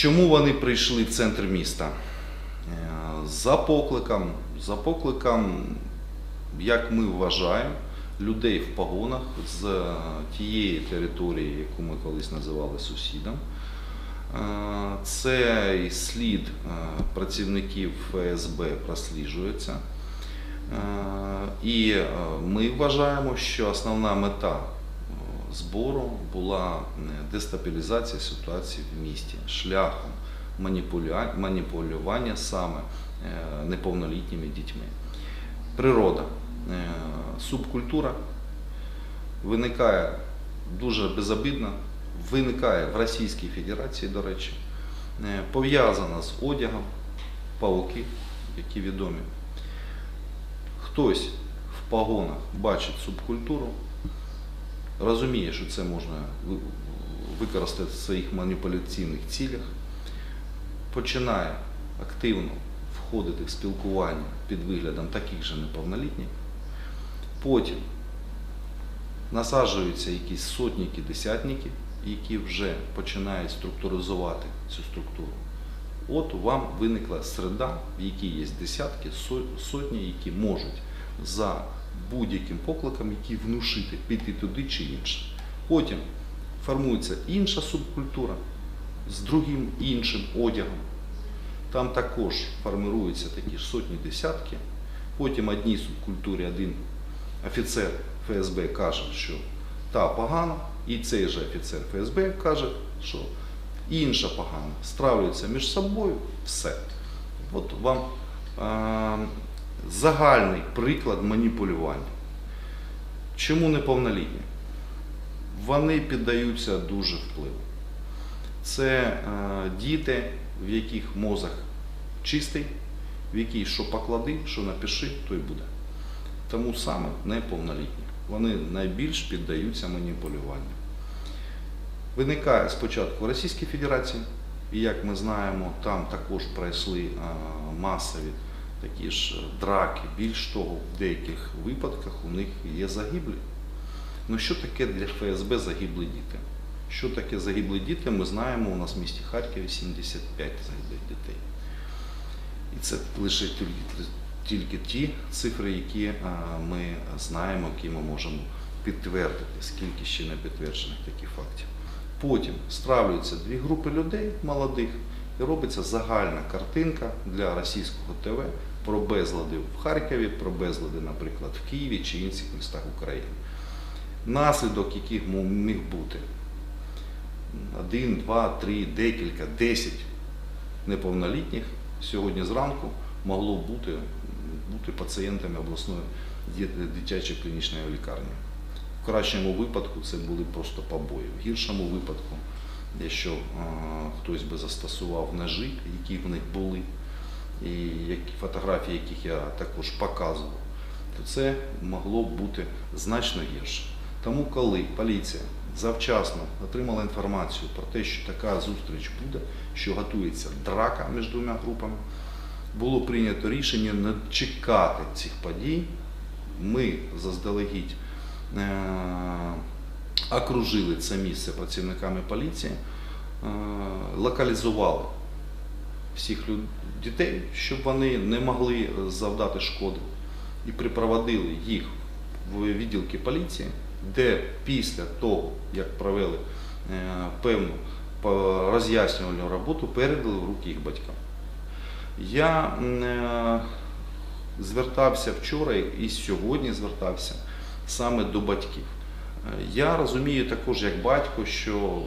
Чому вони прийшли в центр міста? Е, За покликом, за покликом, як ми вважаємо, людей в погонах з е, тієї території, яку ми колись називали сусідом. Е, Цей слід працівників ФСБ просліджується. І ми вважаємо, що основна мета збору була е, дестабілізація ситуації в місті шляхом маніпулювання саме е, неповнолітніми дітьми. Природа, е, субкультура виникає дуже безобидно, виникає в Російській Федерації, до речі, пов'язана з одягом, пауки, які відомі. Хтось в погонах бачить субкультуру, розуміє, що це можна використати в своїх маніпуляційних цілях, починає активно входити в спілкування під виглядом таких же неповнолітніх, потім насаджуються якісь сотніки, десятники, які вже починають структуризувати цю структуру. От вам виникла середа, в якій є десятки, сотні, які можуть за будь-яким покликом, які внушити, піти туди чи інше. Потім формується інша субкультура з другим іншим одягом. Там також формируються такі ж сотні десятки. Потім одній субкультурі один офіцер ФСБ каже, що та погана, і цей же офіцер ФСБ каже, що інша погана. Стравлюються між собою, все. От вам е, загальний приклад маніпулювання. Чому неповнолітні? Вони піддаються дуже впливу. Це е, діти, в яких мозок чистий, в якій що поклади, що напиши, то й буде. Тому саме неповнолітні. Вони найбільш піддаються маніпулюванню. Виникає спочатку в Російській Федерації, і як ми знаємо, там також пройшли е, масові такі ж драки. Більш того, в деяких випадках у них є загиблі. Ну що таке для ФСБ загиблі діти? Що таке загиблі діти? Ми знаємо, у нас в місті Харкові 75 загиблих дітей. І це лише тільки, тільки ті цифри, які е, ми знаємо, які ми можемо підтвердити, скільки ще не підтверджених таких фактів. Потім стравлюються дві групи людей молодих і робиться загальна картинка для російського ТВ про безлади в Харкові, про безлади, наприклад, в Києві чи інших містах України. Наслідок, яких міг бути один, два, три, декілька, десять неповнолітніх сьогодні зранку могло бути, бути пацієнтами обласної дитячої клінічної лікарні. В кращому випадку це були просто побої. В гіршому випадку, якщо е, хтось би застосував ножі, які в них були, і фотографії яких я також показував, то це могло б бути значно гірше. Тому, коли поліція завчасно отримала інформацію про те, що така зустріч буде, що готується драка між двома групами, було прийнято рішення не чекати цих подій. Ми заздалегідь е, окружили це місце працівниками поліції, е, локалізували всіх дітей, щоб вони не могли завдати шкоди, і припроводили їх в відділки поліції, де після того, як провели е, певну роз'яснювальну роботу, передали в руки їх батькам. Я е, звертався вчора і сьогодні звертався саме до батьків. Я розумію також як батько, що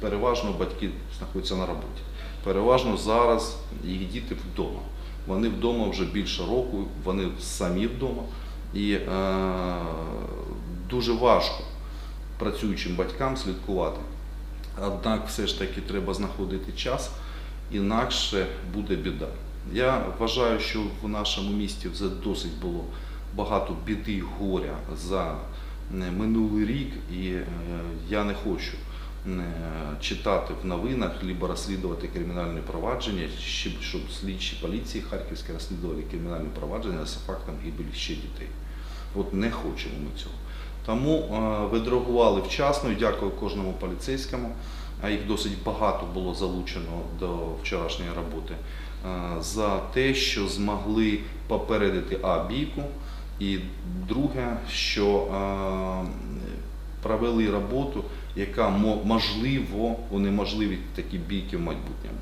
переважно батьки знаходяться на роботі. Переважно зараз їх діти вдома. Вони вдома вже більше року, вони самі вдома. І е, дуже важко працюючим батькам слідкувати. Однак все ж таки треба знаходити час, інакше буде біда. Я вважаю, що в нашому місті вже досить було багато біди горя за минулий рік, і е, я не хочу е, читати в новинах, либо розслідувати кримінальне провадження, щоб, слідчі поліції Харківської розслідували кримінальне провадження за фактом гибелі ще дітей. От не хочемо ми цього. Тому е, відреагували вчасно і дякую кожному поліцейському, а їх досить багато було залучено до вчорашньої роботи, е, за те, що змогли попередити А бійку, і друге, що провели роботу, яка мо- можливо унеможливить такі бійки в майбутньому.